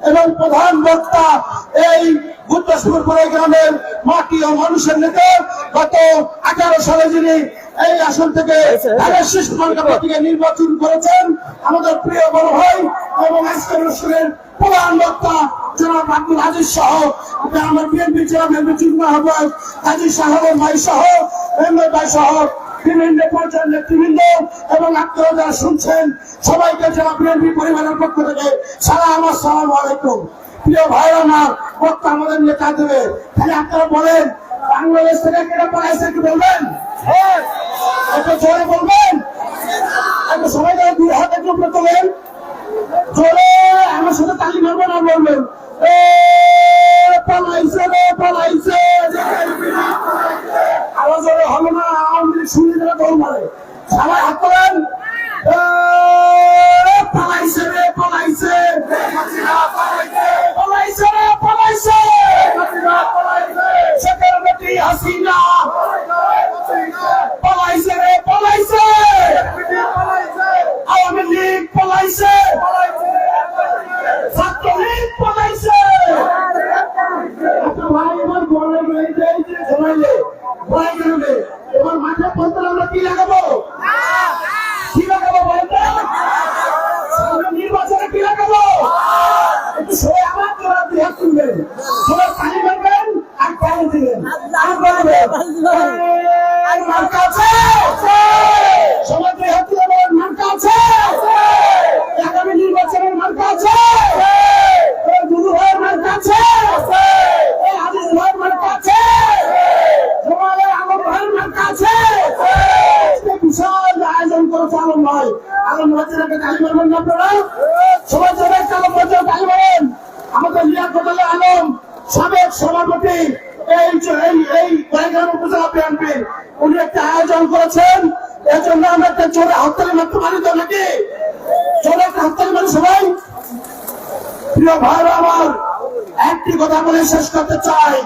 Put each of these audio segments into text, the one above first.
এবং প্রধান বক্তা এই গুপ্তসপুর গ্রামের মাটি ও মানুষের নেতা গত আঠারো সালে যিনি এই আসন থেকে নির্বাচন করেছেন আমাদের প্রিয় বড় ভাই এবং আজকের অনুষ্ঠানের প্রধান বক্তা জনাব আব্দুল হাজির সহ আমার বিএনপি মেম্বার যুগ্ম আহ্বায়ক আজিজ সাহেবের ভাই সহ মেম্বার ভাই সহ বিভিন্ন পর্যায়ের নেতৃবৃন্দ এবং আপনারা যারা শুনছেন সবাইকে জেলা বিএনপি পরিবারের পক্ষ থেকে সালাম আসসালাম আলাইকুম। প্রিয় ভাই আমার বক্তা আমাদের নেতা দেবে তাহলে আপনারা বলেন বাংলাদেশ থেকে কেনা পড়াইছে কি বলবেন? একটু জোরে বলবেন? একটু সবাই যারা দুই হাত একটু উপরে তোলেন। জোরে আমার সাথে তালি মারবেন আর বলবেন? পালাইছে রে পালাইছে। আরও জোরে হবে না আওয়ামী লীগ শুনে দিলে দৌড় মারে। সবাই হাত তোলেন পালাইছে রে পালাইছে। পালাইছে রে পালাইছে। সেক্রেটারি হাসিনা। পালাইছে রে পালাইছে আওয়ামী লীগ পালাইছে ছাত্রলীগ পালাইছে একটা ভাই এবার বলে গেলে এই যে ঘুমাইলে ভয় গেলে এবার মাঠে পড়তে আমরা কি লাগাবো কি লাগাবো বলতে সামনে নির্বাচনে কি লাগাবো একটু সবাই আমার তোরা দুই হাত তুলবেন সবাই পানি মারবেন আর পানি দিবেন আর বলবেন এই মার্কা আছে সবাই দুই হাত তুলবেন মার্কা আছে আগামী নির্বাচনের মার্কা আছে এই দুদু ভাইয়ের মার্কা আছে এই আজিজ ভাইয়ের মার্কা আছে জমালের আলম ভাইয়ের মার্কা আছে আজকে বিশাল আয়োজন করেছে আলম ভাই আলম ভাইয়ের একটা গালি মারবেন না আপনারা সবাই সবাই আলম ভাইয়ের গালি মারেন আমাদের লিয়াকত আলম সাবেক সভাপতি এই এই এই উপজেলা বিএনপি উনি একটা আয়োজন করেছেন। এর জন্য আমরা একটা জোরে হাততালি মারতে পারি তো নাকি? জোরে একটা হাততালি মারি সবাই। প্রিয় ভাই আমার একটি কথা বলে শেষ করতে চাই।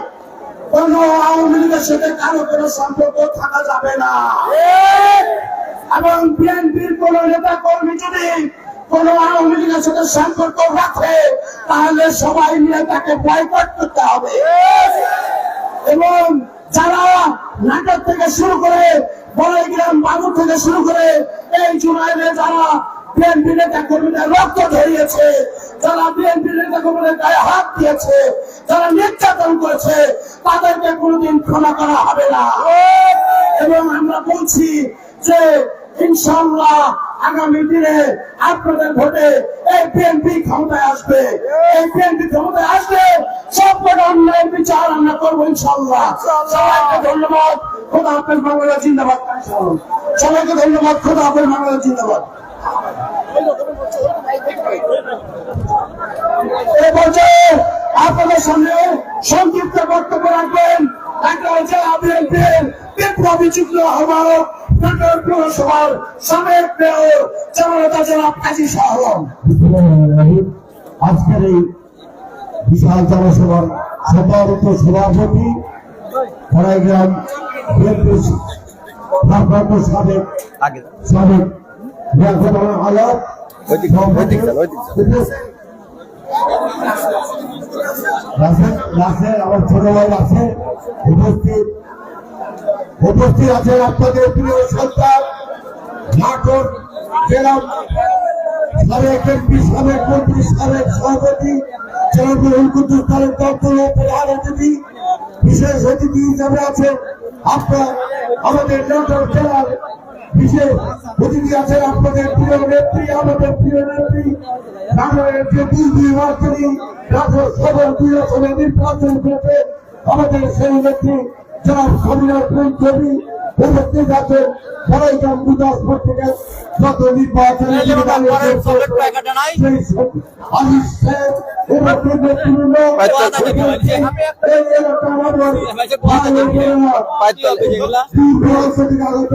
কোন আওয়ামী লীগের সাথে কারও কোনো সম্পর্ক থাকা যাবে না। এবং বিএনপির কোন নেতা কর্মী যদি কোন আওয়ামী লীগের সাথে সম্পর্ক রাখে তাহলে সবাই মিলে তাকে বয়কট করতে হবে। এবং যারা নাটক থেকে শুরু করে বড়গ্রাম বাবু থেকে শুরু করে, এই জুলাইয়ে যারা বিএনপি নেতা কর্মীদের রক্ত ধরিয়েছে, যারা বিএনপি নেতা কর্মীদের গায়ে হাত দিয়েছে, যারা নির্যাতন করেছে, তাদেরকে কোনোদিন ক্ষমা করা হবে না। এবং আমরা বলছি যে ইনশাল্লাহ আগামী দিনে আপনাদের ভোটে এই বিএনপি ক্ষমতায় আসবে। এই বিএনপি ক্ষমতায় আসবে সব কটা অন্যায়ের বিচার আমরা করব ইনশাল্লাহ সবাইকে ধন্যবাদ। খোদা হাফেজ বাংলা জিন্দাবাদ। সবাইকে ধন্যবাদ। খোদা হাফেজ বাংলা জিন্দাবাদ। এ পর্যায়ে আপনাদের সামনে সংক্ষিপ্ত বক্তব্য রাখবেন। একটা হচ্ছে বিএনপির বিপ্লবী যুগ্ম আহ্বায়ক নাটোর পৌরসভার সাবেক মেয়র জনতা জনাব কাজী শাহ আজকের এই বিশাল জনসভার সম্মানিত সভাপতি খড়াইগ্রাম ভারপ্রাপ্ত সাবেক সাবেক লিয়াকত আলম রাসেল রাসেল আমার ছোট ভাই আছে। উপস্থিত। উপস্থিত আছেন আপনাদের প্রিয় সন্তান। বিশেষ অতিথি হিসাবে আপনার। আমাদের নাটক জেলার বিশেষ অতিথি আছেন আপনাদের প্রিয় নেত্রী আমাদের প্রিয় নেত্রী বাংলাদেশের যে দুই দুই রাজ্য সদর দুই আসনে নির্বাচন করেছে আমাদের সেই নেত্রী জনাব স্বামীনাথ ছবি উপস্থিত আছেন সবাইকার গুদাসপুর থেকে যত নির্বাচনে আলিস শেখ এবং নেতৃবৃন্দ এই এলাকার আমার ভাই ও বোনেরা, দূর দূরান্ত থেকে আগত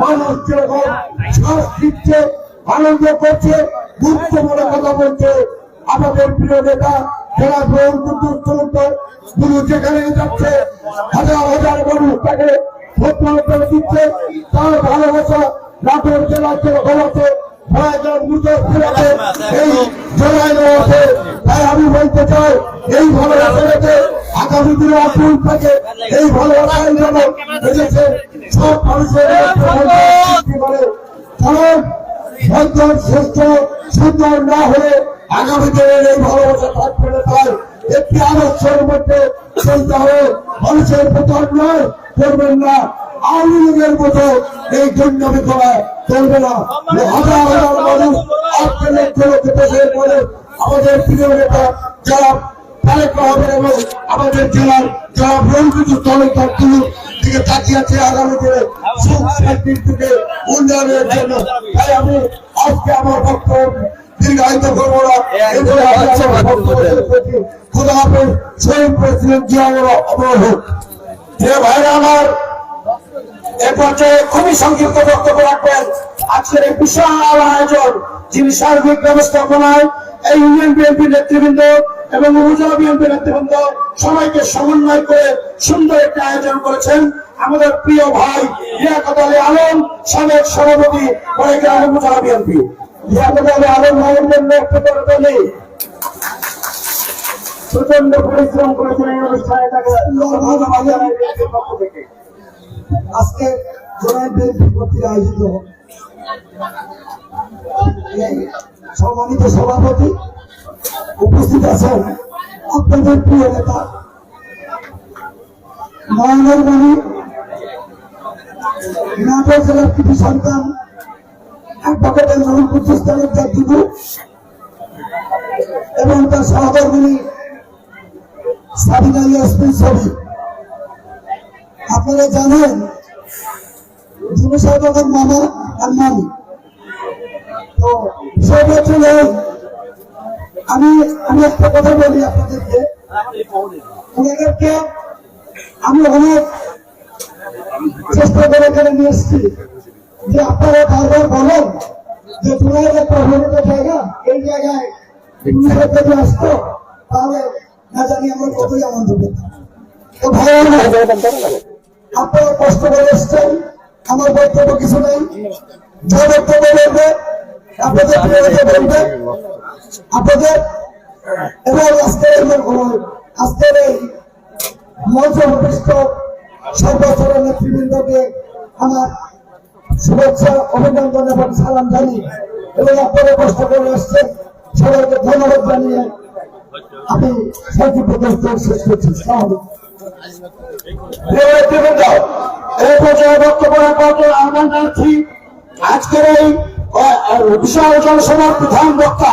মানুষ যেরকম শ্বাস দিচ্ছে আনন্দ করছে, গুরুত্বপূর্ণ কথা বলছে, আমাদের প্রিয় নেতা যারা গ্রহণ করতে গুরু যেখানে যাচ্ছে, হাজার হাজার মানুষ তাকে ভোট দিচ্ছে, তার ভালোবাসা নাটোর জেলার যেরকম আছে। এই জেলায় তাই আমি বলতে চাই এই ভালোবাসা আগামী দিনে আকুল থাকে এই ভালোবাসাই যেন এদেশে সব মানুষের মধ্যে সৃষ্টি করে। কারণ সন্তান শ্রেষ্ঠ সন্তান না হলে আগামী দিনের এই ভালোবাসা থাকবে না। তাই একটি আদর্শের মধ্যে চলতে হবে। মানুষের প্রতি অন্যায় করবেন না। আওয়ামী লীগের মতো এই করা চলবে না। হাজার হাজার মানুষ আজকে লক্ষ লক্ষ দেশের মানুষ আমাদের প্রিয় নেতা যারা তারেক রহমান এবং আমাদের জেলার যারা ব্রহ্মপুত্র তলকার তুলুর দিকে তাকিয়ে আছে আগামী দিনে সুখ শান্তির দিকে উন্নয়নের জন্য। তাই আমি আজকে আমার বক্তব্য দীর্ঘায়িত করব না। এরপরে আমি আমার বক্তব্য শেষ করছি। খোদা হাফেজ শহীদ প্রেসিডেন্ট জিয়া অমর হোক। ভাইরা আমার এ পর্যায়ে খুবই সংক্ষিপ্ত বক্তব্য রাখবেন। আজকের এই বিশাল আয়োজন, যিনি সার্বিক ব্যবস্থাপনায় এই ইউনিয়ন বিএনপি নেতৃবৃন্দ এবং উপজেলা বিএনপি নেতৃবৃন্দ সবাইকে সমন্বয় করে সুন্দর একটি আয়োজন করেছেন, আমাদের প্রিয় ভাই লিয়াকত আলী আলম, সাবেক সভাপতি উপজেলা বিএনপি। লিয়াকত আলী আলম ভাইয়ের প্রচণ্ড পরিশ্রম করেছেন এই অনুষ্ঠানে তাকে আজকে আয়োজিত সভাপতি উপস্থিত আছেন আপনাদের প্রিয় নেতা নয়নের মণি নাটোর জেলার জাতিবু এবং তার সহকর্মী সাবিনা আপনারা জানেন, যুব সাহেবের মামা আর মামি। তো বিষয়টা হচ্ছে আমি আমি একটা কথা বলি আপনাদেরকে। ওনাদেরকে আমি অনেক চেষ্টা করে এখানে নিয়ে এসেছি। যে আপনারা বারবার বলেন যে তোমার একটা অভিনেত জায়গা, এই জায়গায় আসতো, তাহলে না জানি আমরা কতই আনন্দ পেতাম আপনারা কষ্ট করে এসছেন, আমার বক্তব্য কিছু নেই। যা বক্তব্য বলবে শুভেচ্ছা, অভিনন্দন এবং সালাম জানি এবং আপনারা কষ্ট করে এসছেন, সবাইকে ধন্যবাদ জানিয়ে আমি শেষ করছি এই পর্যায়ে বক্তব্য রাখবার আহ্বান জানাচ্ছি, আজকের এই বিশাল জনসভার প্রধান বক্তা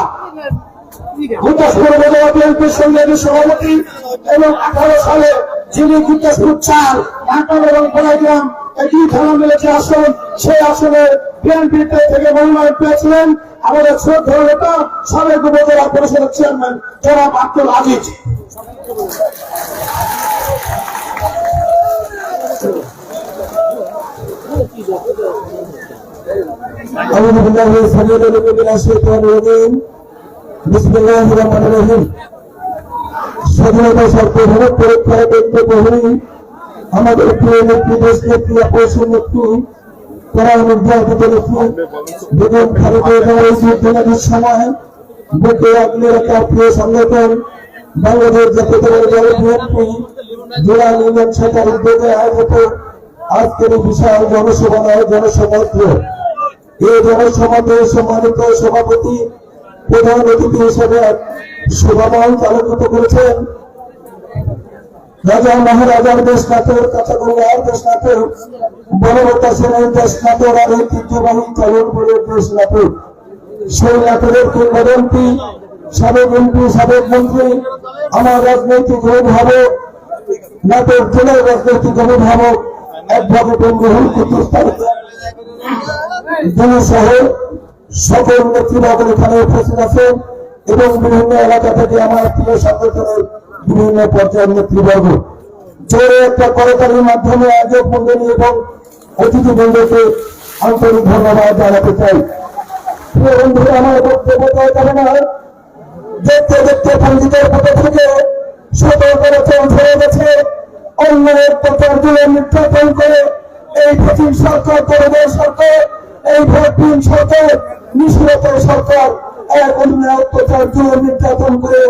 গুরদাসপুর উপজেলা বিএনপির সংগ্রামী সভাপতি এবং আঠারো সালে যিনি গুরদাসপুর চার নাটক এবং বড়াইগ্রাম একই থানা মিলেছে আসন সেই আসনে বিএনপি থেকে মনোনয়ন পেয়েছিলেন আমাদের শ্রদ্ধা নেতা সাবেক উপজেলা পরিষদের চেয়ারম্যান জনাব আব্দুল আজিজ أعوذ بالله السميع العليم من الشيطان الرجيم بسم الله الرحمن الرحيم স্বাধীনতা সর্বভারত পরীক্ষায় দেখতে বহু আমাদের প্রিয় নেত্রী, দেশ নেত্রী অপসীম নেত্রী বেগম খালেদা জিয়ার সময়, বুকে আগলে রাখা প্রিয় সংগঠন, বাংলাদেশ জাতীয়তাবাদী দল বিএনপি জেলা ইউনিয়ন শাখার উদ্যোগে আয়োজিত আজকের বিশাল জনসভা নয় জনসমুদ্র এই জনসভাতে সম্মানিত সভাপতি, প্রধান অতিথি হিসেবে সভামহল আলোকিত করেছেন। রাজা মহারাজার দেশ নাটোর কাঁচাগোড়ার দেশ নাটোর বনবতা সেনের দেশ নাটোর আর ঐতিহ্যবাহী চলন বলে দেশ নাটোর সেই নাটোরের কিংবদন্তি, সাবেক এমপি, সাবেক মন্ত্রী, আমার রাজনৈতিক অভিভাবক নাটোর জেলার রাজনৈতিক অভিভাবক কুদ্দুস তালুকদার যিনি সহ সকল নেতৃবর্গ এখানে উপস্থিত আছেন এবং বিভিন্ন এলাকা থেকে আমার প্রিয় সংগঠনের বিভিন্ন পর্যায়ের নেতৃবর্গ জোরে একটা করতালির মাধ্যমে আজব মন্ডলী এবং অতিথিবৃন্দকে আন্তরিক ধন্যবাদ জানাতে চাই। থেকে করে এই সরকার করবের সরকার, এই সরকার সরকার অন্য অত্যাচার জুড়ে নির্যাতন করে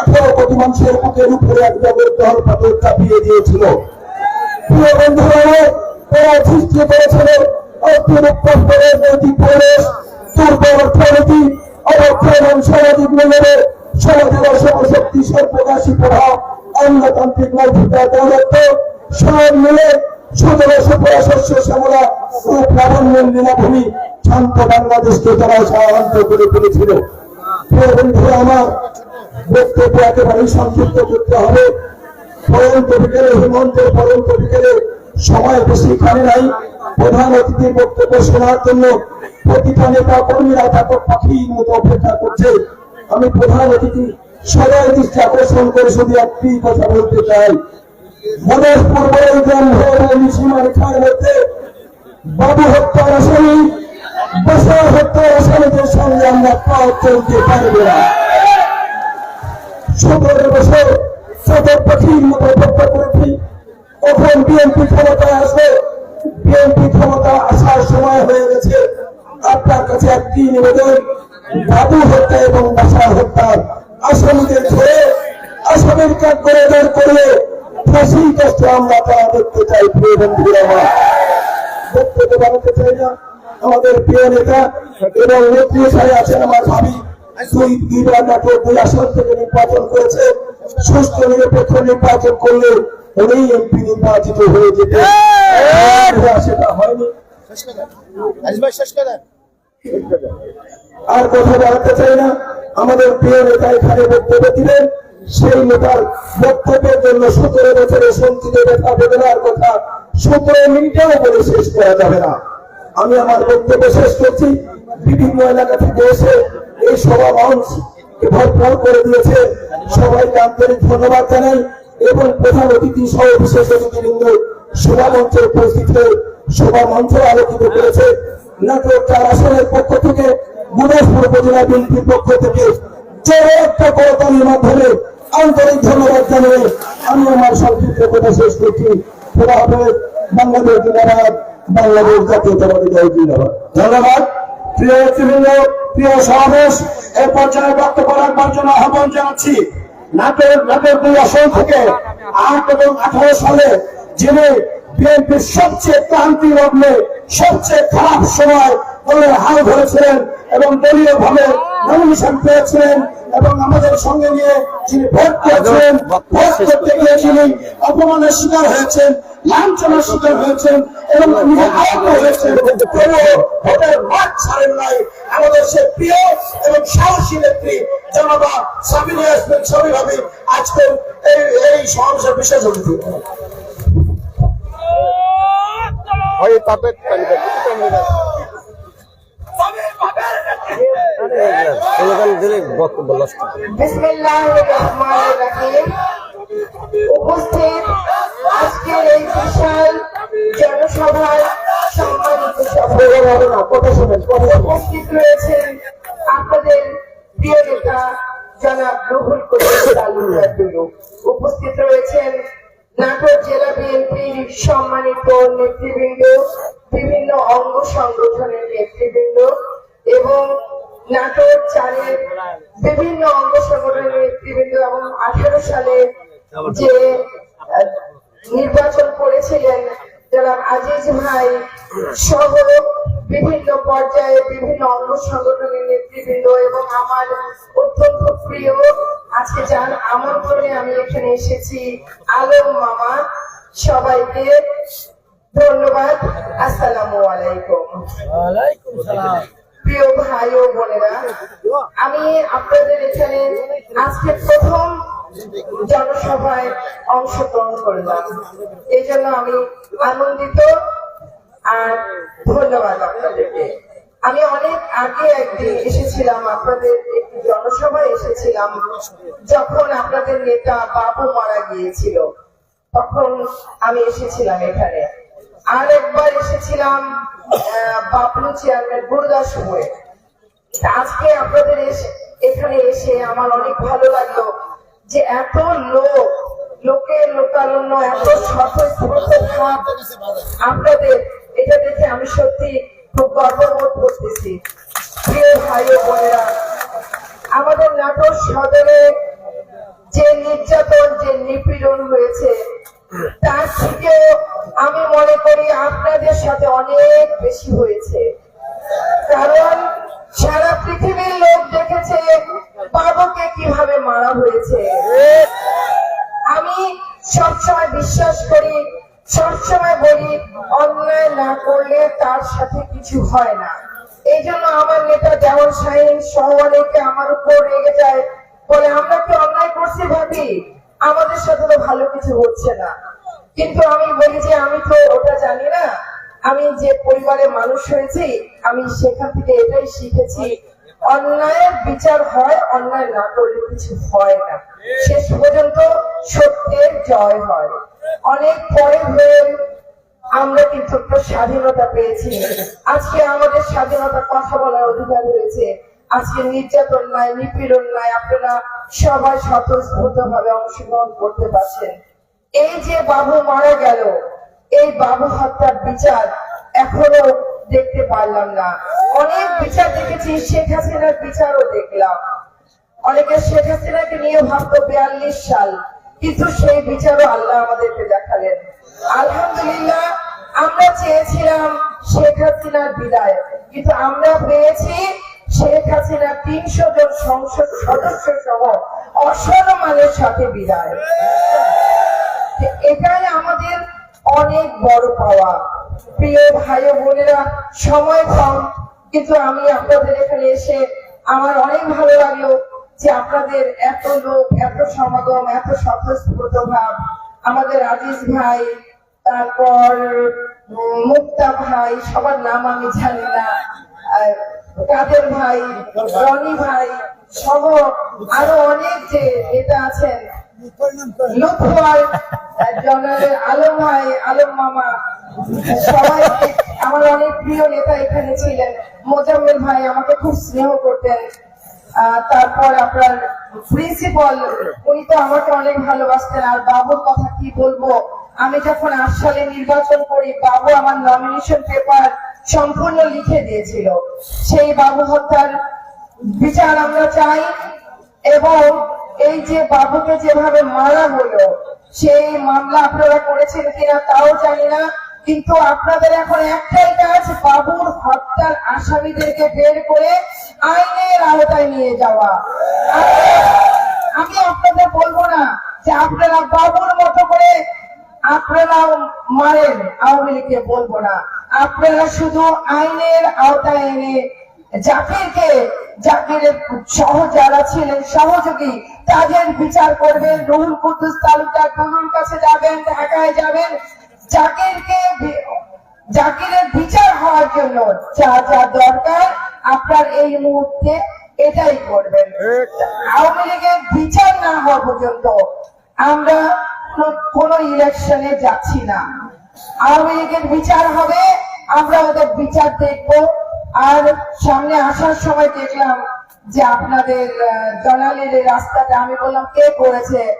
আঠারো কোটি মানুষের বুকের উপরে এক জগৎ দল পাথর চাপিয়ে দিয়েছিল। প্রিয় বন্ধুরা, তারা সৃষ্টি করেছিল অত্যুৎপন্ন নৈতিক পরিবেশ, দুর্বল অর্থনীতি অবক্ষ সামাজিক মূল্যের সমাজের অসমশক্তি, সর্বনাশী প্রভাব আমলাতান্ত্রিক নৈতিকতা সব মিলে সদর সফরা শ্যামলা ও প্রাবণ্যের লীলাভূমি শান্ত বাংলাদেশকে তারা সাহায্য করে তুলেছিল। আমার বক্তব্য একেবারেই সংক্ষিপ্ত করতে হবে। পরন্ত বিকেলে হেমন্তের পরন্ত বিকেলে সময় বেশি খানে নাই। প্রধান অতিথির বক্তব্য শোনার জন্য প্রতিটা নেতা কর্মীরা ব্যাপক পাখির মতো অপেক্ষা করছে। আমি প্রধান অতিথি সবাই দৃষ্টি আকর্ষণ করে শুধু একটি কথা বলতে চাই। মদেশপুর বড় গ্রাম ভবন সীমা রেখার মধ্যে বাবু হত্যার আসামি বসার হত্যার আসামিদের সঙ্গে আমরা পথ চলতে পারব না। সতেরো বছর সদর মতো অপেক্ষা করেছি। কখন বিএনপি ক্ষমতায় আসবে বিএনপি ক্ষমতা আসার সময় হয়ে গেছে। আপনার কাছে একটি নিবেদন, বাবু হত্যা এবং বাসা হত্যার আসামিদের ধরে, আসামির কাজ করে বের করলে ফাঁসি কষ্ট আমরা তারা দেখতে চাই প্রিয় বন্ধুরা আমার। বক্তব্য বানাতে চাই না আমাদের প্রিয় নেতা এবং নেত্রী সাহেব আছেন আমার ভাবি দুই দুইবার নাটক দুই আসন থেকে নির্বাচন করেছে। সুস্থ নিরপেক্ষ নির্বাচন করলে উনি এমপি নির্বাচিত হয়ে যেতে সেটা হয়নি। আর কথা বাড়াতে চাই না আমাদের প্রিয় নেতা এখানে বক্তব্য দিলেন সেই নেতার বক্তব্যের জন্য সতেরো বছরের সঞ্চিত ব্যথা বেদনার কথা সতেরো মিনিটেও বলে শেষ করা যাবে না। আমি আমার বক্তব্য শেষ করছি। বিভিন্ন এলাকা থেকে এসে এই সভা মঞ্চ ভরপুর করে দিয়েছে। সবাইকে আন্তরিক ধন্যবাদ জানাই এবং প্রধান অতিথি সহ বিশেষ অতিথিবৃন্দ সভা মঞ্চে উপস্থিত হয়ে সভা মঞ্চ আলোকিত করেছে। নাটক চার আসনের পক্ষ থেকে, মুদাসপুর উপজেলা বিএনপির পক্ষ থেকে যে একটা করতালির মাধ্যমে আন্তরিক ধন্যবাদ জানিয়ে আমি আমার সংক্ষিপ্ত কথা শেষ করছি। খোলা হবে বাংলাদেশ জিন্দাবাদ, বাংলাদেশ জাতীয়তাবাদী দল জিন্দাবাদ। ধন্যবাদ। প্রিয় নেতৃবৃন্দ, প্রিয় সমাবেশ, এ পর্যায়ে বক্তব্য রাখবার জন্য আহ্বান জানাচ্ছি। নাটোর নাটোর দুই আসন থেকে আট এবং আঠারো সালে যিনি বিএনপির সবচেয়ে ক্রান্তি লগ্নে, সবচেয়ে খারাপ সময় দলের হাল ধরেছিলেন এবং দলীয় ভাবে নমিনেশন পেয়েছিলেন এবং আমাদের সঙ্গে নিয়ে যিনি ভোট করেছিলেন ভোট করতে গিয়ে যিনি অপমানের শিকার হয়েছেন লাঞ্ছনার শিকার হয়েছেন এবং নিজে আহত হয়েছেন তবুও ভোটের মাঠ ছাড়েন নাই। আমাদের সে প্রিয় এবং সাহসী নেত্রী জনতা সাবিনা ইয়াসমিন সবই ভাবে আজকে এই এই সমাবেশের বিশেষ অতিথি। হয় তাদের তালিকা কিছুটা মিলে যাবে। স্লোগান দিলে বক্তব্য নষ্ট। বিসমিল্লাহির রহমানির রহিম। সবাইকে ধন্যবাদ। আসসালামু আলাইকুম। প্রিয় ভাই ও বোনেরা আমি আপনাদের এখানে আজকে প্রথম জনসভায় অংশগ্রহণ করলাম। এই জন্য আমি আনন্দিত আর ধন্যবাদ আপনাদেরকে। আমি অনেক আগে একদিন এসেছিলাম আপনাদের একটি জনসভায় এসেছিলাম যখন আপনাদের নেতা বাবু মারা গিয়েছিল। তখন আমি এসেছিলাম এখানে। আর একবার এসেছিলাম বাবলু চেয়ারম্যান গুরুদাসপুরে আজকে আপনাদের এখানে এসে আমার অনেক ভালো লাগল যে এত লোক লোকের লোকারণ্য এত স্বতঃস্ফূর্ত আপনাদের, এটা দেখে আমি সত্যি খুব গর্ববোধ করতেছি। প্রিয় ভাই ও বোনেরা, আমাদের নাটোর সদরে যে নির্যাতন, যে নিপীড়ন হয়েছে তার আমি মনে করি আপনাদের সাথে অনেক বেশি হয়েছে। কারণ সারা পৃথিবীর লোক দেখেছে বাবুকে কীভাবে মারা হয়েছে। আমি সবসময় বিশ্বাস করি, সবসময় বলি, অন্যায় না করলে তার সাথে কিছু হয় না। এই জন্য আমার নেতা দেওয়ান শাহিন সহ অনেকে আমার উপর রেগে যায়, বলে, আমরা কি অন্যায় করছি ভাবি? আমাদের সাথে তো ভালো কিছু হচ্ছে না। কিন্তু আমি বলি যে, আমি তো ওটা জানি না। আমি যে পরিবারে মানুষ হয়েছি, আমি সেখান থেকে এটাই শিখেছি, অন্যায়ের বিচার হয়, অন্যায় না করলে কিছু হয় না। শেষ পর্যন্ত সত্যের জয় হয়। অনেক পরে হয়ে আমরা কিন্তু স্বাধীনতা পেয়েছি। আজকে আমাদের স্বাধীনতা কথা বলার অধিকার হয়েছে। আজকে নির্যাতন নাই, নিপীড়ন নাই, আপনারা সবাই স্বতঃস্ফূর্ত ভাবে অংশগ্রহণ করতে পারছেন। এই যে বাবু মারা গেল, এই বাবু হত্যার বিচার এখনও দেখতে পারলাম না। অনেক বিচার দেখেছি, শেখ হাসিনার বিচারও দেখলাম। অনেকে শেখ হাসিনাকে নিয়ে ভাবতো বিয়াল্লিশ সাল, কিন্তু সেই বিচারও আল্লাহ আমাদেরকে দেখালেন। আলহামদুলিল্লাহ, আমরা চেয়েছিলাম শেখ হাসিনার বিদায়, কিন্তু আমরা পেয়েছি শেখ হাসিনা তিনশো জন সংসদ সদস্য সহ অসম্মানের সাথে বিদায়। এটাই আমাদের অনেক বড় পাওয়া। প্রিয় ভাই বোনেরা, সময় কম, কিন্তু আমি আপনাদের এখানে এসে আমার অনেক ভালো লাগল যে আপনাদের এত লোক, এত সমাগম, এত স্বতঃস্ফূর্ত ভাব। আমাদের আজিজ ভাই, তারপর মুক্তা ভাই, সবার নাম আমি জানি না। কাদের ভাই, রনি ভাই সহ আরও অনেক যে নেতা আছেন। আলম ভাই, আলম মামা সবাই আমার অনেক প্রিয় নেতা এখানে ছিলেন। মোজাম্মেল ভাই আমাকে খুব স্নেহ করতেন। তারপর আপনার প্রিন্সিপাল, উনি তো আমাকে অনেক ভালোবাসতেন। আর বাবুর কথা কি বলব? আমি যখন আট সালে নির্বাচন করি, বাবু আমার নমিনেশন পেপার সম্পূর্ণ লিখে দিয়েছিল। সেই বাবু হত্যার বিচার আমরা চাই এবং এই যে বাবুকে যেভাবে মারা হলো, সেই মামলা আপনারা করেছেন কিনা তাও জানি না, কিন্তু আপনাদের এখন একটাই কাজ, বাবুর হত্যার আসামিদেরকে বের করে আইনের আওতায় নিয়ে যাওয়া। আমি- আপনাদের বলব না যে আপনারা বাবুর মতো করে আপনারাও মারেন আওয়ামী লীগকে বলব না। আপনারা শুধু আইনের আওতায় এনে জাকিরকে জাকিরের সহ যারা ছিলেন সহযোগী তাদের বিচার করবেন রুহুল কুদ্দুস তালুকদার টুলুর কাছে যাবেন ঢাকায় যাবেন। জাকিরকে জাকিরের বিচার হওয়ার জন্য যা যা দরকার আপনার এই মুহূর্তে এটাই করবেন। আওয়ামী লীগের বিচার না হওয়া পর্যন্ত আমরা কোনো- ইলেকশনে যাচ্ছি না। আওয়ামী লীগের বিচার হবে, আমরা ওদের বিচার দেখব। আর সামনে আসার সময় দেখলাম যে আপনাদের এই রাস্তাটা, আমি বললাম, কে করেছে?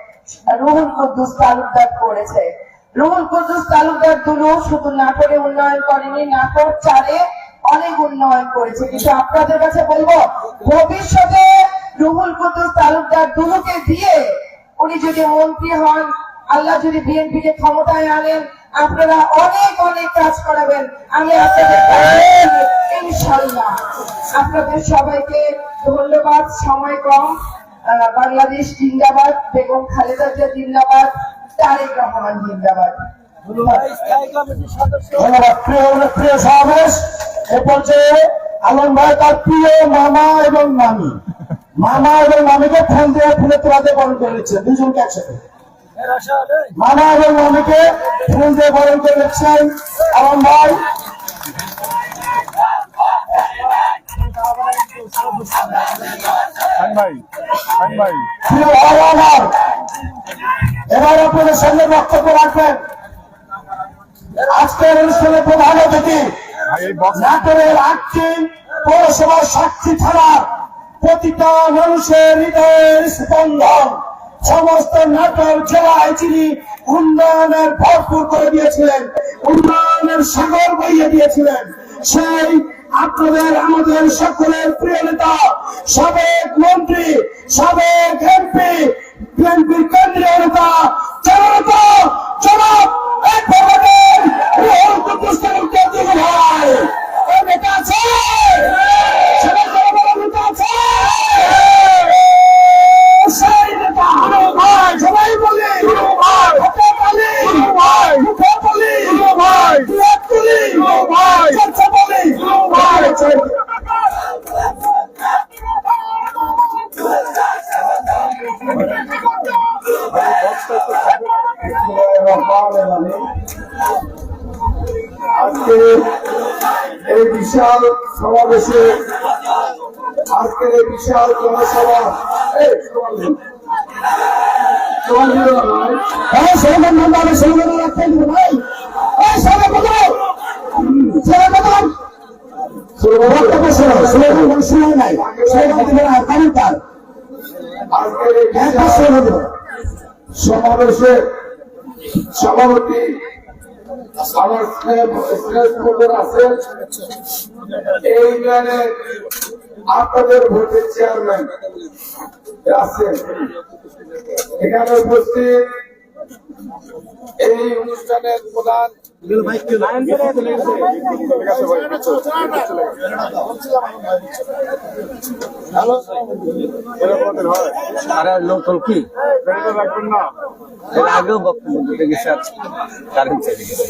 রুহুল কুদ্দুস তালুকদার করেছে। রুহুল কুদ্দুস তালুকদার দুলু শুধু নাটোরে উন্নয়ন করেনি, নাটোর চারে অনেক উন্নয়ন করেছে। কিন্তু আপনাদের কাছে বলব, ভবিষ্যতে রুহুল কুদ্দুস তালুকদার দুলুকে দিয়ে উনি যদি মন্ত্রী হন আল্লাহ যদি বিএনপি কে ক্ষমতায় আনেন, আপনারা অনেক অনেক কাজ করাবেন। আমি আপনাদের আপনাদের সবাইকে ধন্যবাদ। সময় কম। বাংলাদেশ জিন্দাবাদ, বেগম খালেদা জিয়া জিন্দাবাদ, তারেক রহমান জিন্দাবাদ। প্রিয় পর্যায়ে তার প্রিয় মামা এবং মামি। মামা এবং মামিকে ফোন দিয়ে ফুলে তোলাতে বরণ করে দুজনকে একসাথে। মামা এবং মামিকে ফুল দিয়ে বরণ করে নিচ্ছেন আলম ভাই। আমার। এবার আপনাদের সামনে বক্তব্য রাখবেন। আজকের অনুষ্ঠানে প্রধান অতিথি এই বক্স নাটোরের আটটি পৌরসভার সাক্ষী থানার প্রতিটা মানুষের হৃদয়ের স্পন্দন। সমস্ত নাটোর জেলায় যিনি উন্নয়নের ভরপুর করে দিয়েছিলেন, উন্নয়নের সাগর বইয়ে দিয়েছিলেন, সেই আপনাদের, আমাদের সকলের প্রিয় নেতা, সাবেক মন্ত্রী, সাবেক এমপি, বিএনপির কেন্দ্রীয় নেতা, জনতা, জনাব ভাই। সবাই আজকে এই বিশাল সমাবেশে আজকের এই বিশাল জনসভা সমাবেশে সভাপতি আমার আছেন এই ইউনিয়নে আপনাদের ভোটের চেয়ারম্যান আছেন। এখানে উপস্থিত এই অনুষ্ঠানের প্রধান আরে লোকাল কি? এর আগেও বক্তব্য দিতে গেছে আজকে কারেন্ট চলে গেছে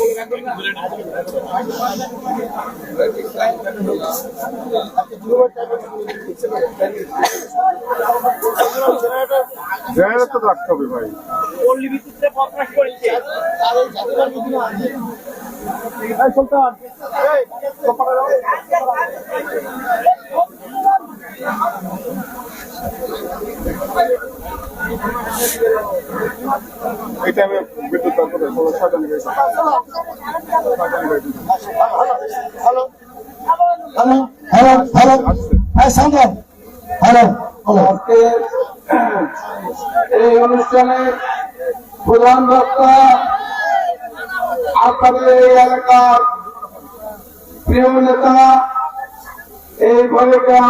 জেনারেটর তো রাখতে হবে ভাই। এই টাইমে বিদ্যুৎ ছয়টা নিয়ে গেছে হ্যালো হ্যালো হ্যালো হ্যাঁ সান্দন হ্যালো হ্যালো আজকে এই অনুষ্ঠানে প্রধান বক্তা আপনাদের এই এলাকার প্রিয় নেতা এই বলিগ্রাম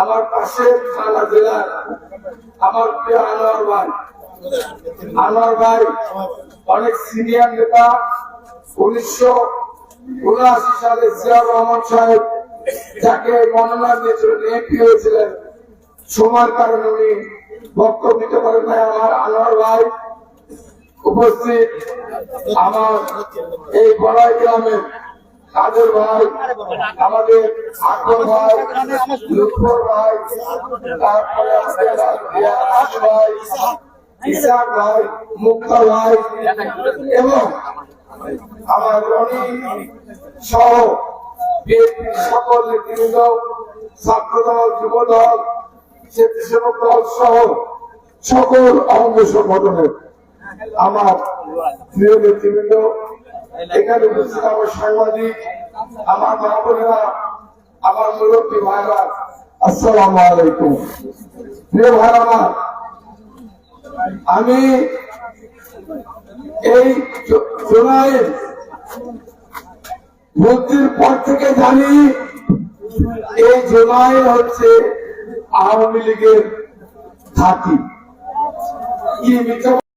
আমার পাশের থানা জেলার আমার প্রিয় আনোয়ার ভাই। আনোয়ার ভাই অনেক সিনিয়র নেতা, উনিশশো উনআশি সালে জিয়াউর রহমান সাহেব যাকে মনোনয়ন দিয়েছিলেন, এমপি হয়েছিলেন। সময়ের কারণে উনি বক্তব্য দিতে পারেন নাই। আমার আনোয়ার ভাই উপস্থিত আমার এই বড়াই গ্রামের ভাই, আমাদের ভাই ভাই, তারপরে ভাই ইসাক ভাই, মুক্তা ভাই, এবং আমার রনি সহ সকল নেতৃবৃন্দ ছাত্র দল যুব দল স্বেচ্ছাসেবক দল সহ সকল অঙ্গ সংগঠনের আমার প্রিয় নেতৃবৃন্দ এখানে উপস্থিত আমার সাংবাদিক, আমার মা বোনেরা, আমার মুরব্বী ভাইরা, আসসালামু আলাইকুম। প্রিয় ভাইরা আমার, আমি এই ভর্তির পর থেকে জানি, এই জুলাই হচ্ছে আওয়ামী লীগের থাকি